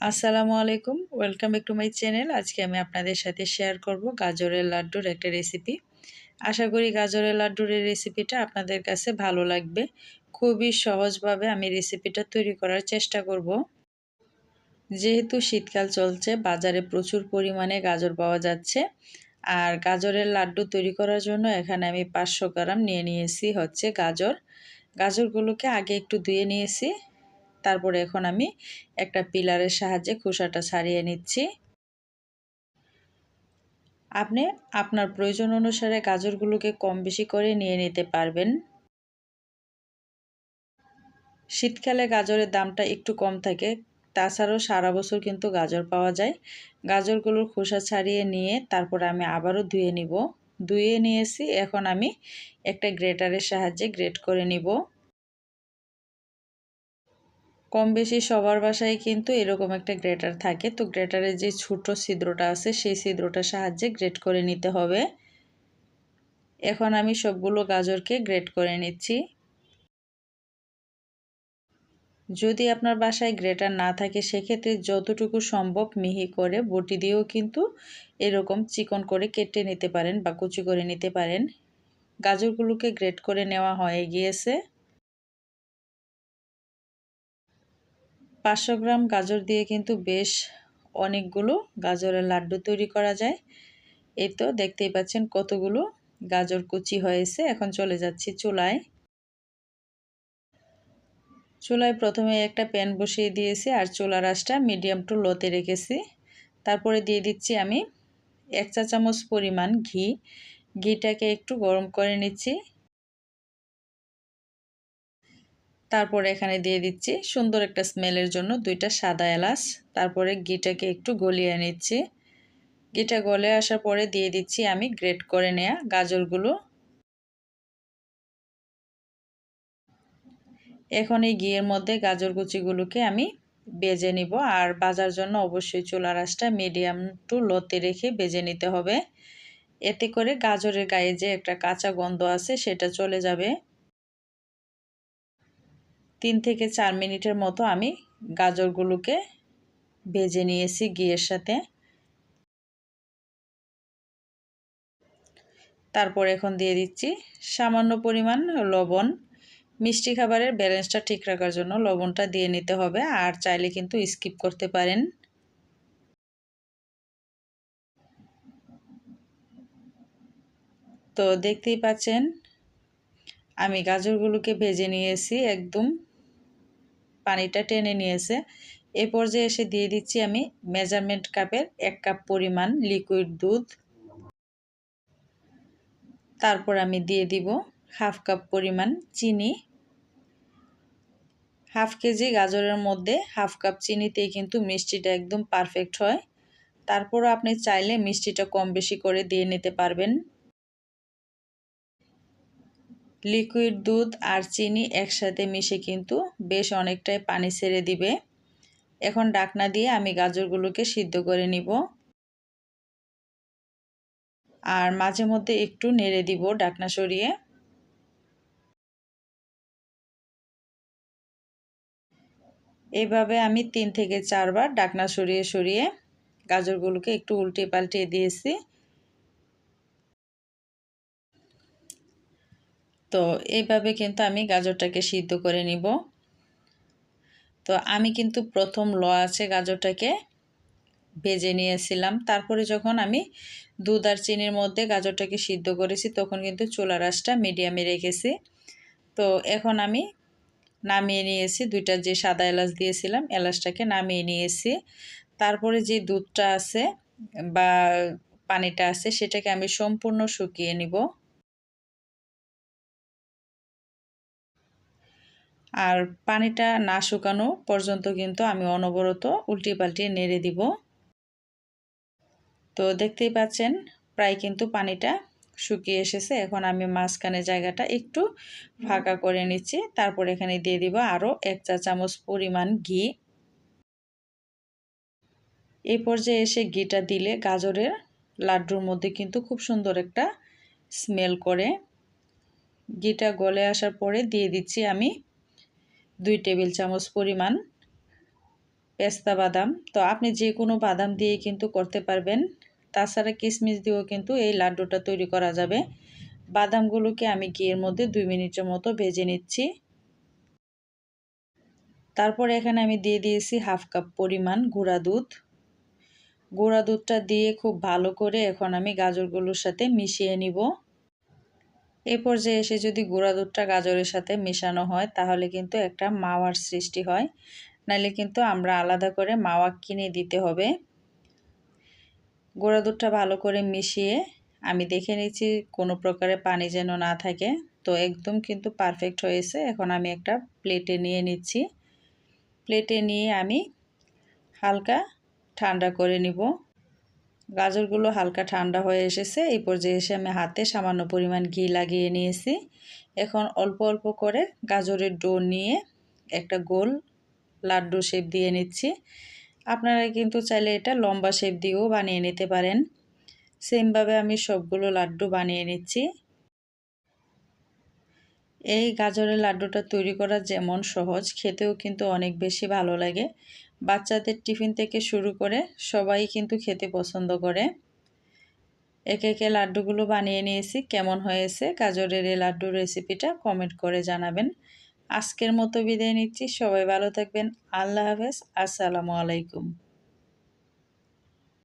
আসসালামু আলাইকুম। Welcome back to my channel আজকে আমি আপনাদের সাথে শেয়ার করব গাজরের লাড্ডুর একটা রেসিপি আশা করি গাজরের লাড্ডুর এই রেসিপিটা আপনাদের কাছে ভালো লাগবে। খুবই সহজভাবে আমি রেসিপিটা তৈরি করার চেষ্টা করব। যেহেতু শীতকাল চলছে, বাজারে প্রচুর পরিমাণে গাজর পাওয়া যাচ্ছে। আর গাজরের লাড্ডু তৈরি করার জন্য এখানে আমি পাঁচশো গ্রাম নিয়ে নিয়েছি হচ্ছে গাজর। গাজরগুলোকে আগে একটু ধুয়ে নিয়েছি। তারপরে এখন আমি একটা পিলারের সাহায্যে খোসাটা ছাড়িয়ে নিচ্ছি। আপনি আপনার প্রয়োজন অনুসারে গাজরগুলোকে কম বেশি করে নিয়ে নিতে পারবেন। শীতকালে গাজরের দামটা একটু কম থাকে, তাছাড়াও সারা বছর কিন্তু গাজর পাওয়া যায়। গাজরগুলোর খোসা ছাড়িয়ে নিয়ে তারপরে আমি আবারও ধুয়ে নিব। ধুয়ে নিয়েছি, এখন আমি একটা গ্রেটারের সাহায্যে গ্রেট করে নিব। কম বেশি সবার বাসায় কিন্তু এরকম একটা গ্রেটার থাকে। তো গ্রেটারের যে ছোট ছিদ্রটা আছে, সেই ছিদ্রটার সাহায্যে গ্রেট করে নিতে হবে। এখন আমি সবগুলো গাজরকে গ্রেট করে নিচ্ছি। যদি আপনার বাসায় গ্রেটার না থাকে, সেক্ষেত্রে যতটুকু সম্ভব মিহি করে বটি দিয়েও কিন্তু এরকম চিকন করে কেটে নিতে পারেন বা কুচি করে নিতে পারেন। গাজরগুলোকে গ্রেট করে নেওয়া হয়ে গিয়েছে। পাঁচশো গ্রাম গাজর দিয়ে কিন্তু বেশ অনেকগুলো গাজরের লাড্ডু তৈরি করা যায়। এই তো দেখতেই পাচ্ছেন কতগুলো গাজর কুচি হয়েছে। এখন চলে যাচ্ছি চুলায়। চুলায় প্রথমে একটা প্যান বসিয়ে দিয়েছি আর চুলা রাসটা মিডিয়াম টু লোতে রেখেছি। তারপরে দিয়ে দিচ্ছি আমি এক চা চামচ পরিমাণ ঘি। ঘিটাকে একটু গরম করে নিচ্ছি। তারপরে এখানে দিয়ে দিচ্ছি সুন্দর একটা স্মেলের জন্য দুইটা সাদা এলাচ। তারপরে ঘিটাকে একটু গলিয়ে নিচ্ছি। ঘিটা গলে আসার পরে দিয়ে দিচ্ছি আমি গ্রেট করে নেয়া গাজরগুলো। এখন এই ঘিয়ের মধ্যে গাজর কুচিগুলোকে আমি বেজে নিব। আর বাজার জন্য অবশ্যই চুলা রাসটা মিডিয়াম টু লোতে রেখে বেজে নিতে হবে। এতে করে গাজরের গায়ে যে একটা কাঁচা গন্ধ আছে সেটা চলে যাবে। তিন থেকে চার মিনিটের মতো আমি গাজরগুলোকে ভেজে নিয়েছি ঘিয়ের সাথে। তারপর এখন দিয়ে দিচ্ছি সামান্য পরিমাণ লবণ। মিষ্টি খাবারের ব্যালেন্সটা ঠিক রাখার জন্য লবণটা দিয়ে নিতে হবে, আর চাইলে কিন্তু স্কিপ করতে পারেন। তো দেখতেই পাচ্ছেন, আমি গাজরগুলোকে ভেজে নিয়েছি একদম পানিটা টেনে নিয়েছে। এ পর্যায়ে এসে দিয়ে দিচ্ছি আমি মেজারমেন্ট কাপের এক কাপ পরিমাণ লিকুইড দুধ। তারপর আমি দিয়ে দিব হাফ কাপ পরিমাণ চিনি। হাফ কেজি গাজরের মধ্যে হাফ কাপ চিনিতেই কিন্তু মিষ্টিটা একদম পারফেক্ট হয়। তারপরও আপনি চাইলে মিষ্টিটা কম বেশি করে দিয়ে নিতে পারবেন। লিকুইড, দুধ আর চিনি একসাথে মিশে কিন্তু বেশ অনেকটাই পানি ছেড়ে দিবে। এখন ডাকনা দিয়ে আমি গাজরগুলোকে সিদ্ধ করে নিব। আর মাঝে মধ্যে একটু নেড়ে দিব ডাকনা সরিয়ে। এভাবে আমি তিন থেকে চারবার ডাকনা সরিয়ে সরিয়ে গাজরগুলোকে একটু উল্টে পাল্টে দিয়েছি। তো এইভাবে কিন্তু আমি গাজরটাকে সিদ্ধ করে নিব। তো আমি কিন্তু প্রথম ল আছে গাজরটাকে ভেজে নিয়েছিলাম। তারপরে যখন আমি দুধ আর চিনির মধ্যে গাজরটাকে সিদ্ধ করেছি, তখন কিন্তু চুলা রাসটা মিডিয়ামে রেখেছি। তো এখন আমি নামিয়ে নিয়েছি দুইটা যে সাদা এলাচ দিয়েছিলাম, এলাচটাকে নামিয়ে নিয়েছি। তারপরে যে দুধটা আছে বা পানিটা আছে, সেটাকে আমি সম্পূর্ণ শুকিয়ে নিব। আর পানিটা না শুকানো পর্যন্ত কিন্তু আমি অনবরত উল্টি পাল্টিয়ে নেড়ে দিব। তো দেখতেই পাচ্ছেন, প্রায় কিন্তু পানিটা শুকিয়ে এসেছে। এখন আমি মাঝখানে জায়গাটা একটু ফাঁকা করে নিচ্ছি। তারপর এখানে দিয়ে দিব আরও এক চা চামচ পরিমাণ ঘি। এই পর্যায়ে এসে ঘিটা দিলে গাজরের লাড্ডুর মধ্যে কিন্তু খুব সুন্দর একটা স্মেল করে। ঘিটা গলে আসার পরে দিয়ে দিচ্ছি আমি দুই টেবিল চামচ পরিমাণ পেস্তা বাদাম। তো আপনি যে কোনো বাদাম দিয়ে কিন্তু করতে পারবেন। তাছাড়া কিশমিশ দিয়েও কিন্তু এই লাড্ডুটা তৈরি করা যাবে। বাদামগুলোকে আমি ঘিয়ের মধ্যে দুই মিনিটের মতো ভেজে নিচ্ছি। তারপর এখানে আমি দিয়ে দিয়েছি হাফ কাপ পরিমাণ গুঁড়া দুধ। গুঁড়া দুধটা দিয়ে খুব ভালো করে এখন আমি গাজরগুলোর সাথে মিশিয়ে নিব। এই পর্যায়ে এসে যদি গুঁড়া দুধটা গাজরের সাথে মেশানো হয়, তাহলে কিন্তু একটা মাওয়ার সৃষ্টি হয়। নাহলে কিন্তু আমরা আলাদা করে মাওয়া কিনে দিতে হবে। গুঁড়া দুধটা ভালো করে মিশিয়ে আমি দেখে নিচ্ছি কোনো প্রকারে পানি যেন না থাকে। তো একদম কিন্তু পারফেক্ট হয়েছে। এখন আমি একটা প্লেটে নিয়ে নিচ্ছি। প্লেটে নিয়ে আমি হালকা ঠান্ডা করে নিব। গাজরগুলো হালকা ঠান্ডা হয়ে এসেছে। এই পর্যায়ে এসে আমি হাতে সামান্য পরিমাণ ঘি লাগিয়ে নিয়েছি। এখন অল্প অল্প করে গাজরের ডো নিয়ে একটা গোল লাড্ডু শেপ দিয়ে নিচ্ছি। আপনারা কিন্তু চাইলে এটা লম্বা শেপ দিয়েও বানিয়ে নিতে পারেন। সেমভাবে আমি সবগুলো লাড্ডু বানিয়ে নিচ্ছি। এই গাজরের লাড্ডুটা তৈরি করা যেমন সহজ, খেতেও কিন্তু অনেক বেশি ভালো লাগে। বাচ্চাদের টিফিন থেকে শুরু করে সবাই কিন্তু খেতে পছন্দ করে। একে একে লাড্ডুগুলো বানিয়ে নিয়েছি, কেমন হয়েছে গাজরের এই লাড্ডুর রেসিপিটা কমেন্ট করে জানাবেন। আজকের মতো বিদায় নিচ্ছি, সবাই ভালো থাকবেন, আল্লাহ হাফেজ, আসসালামু আলাইকুম।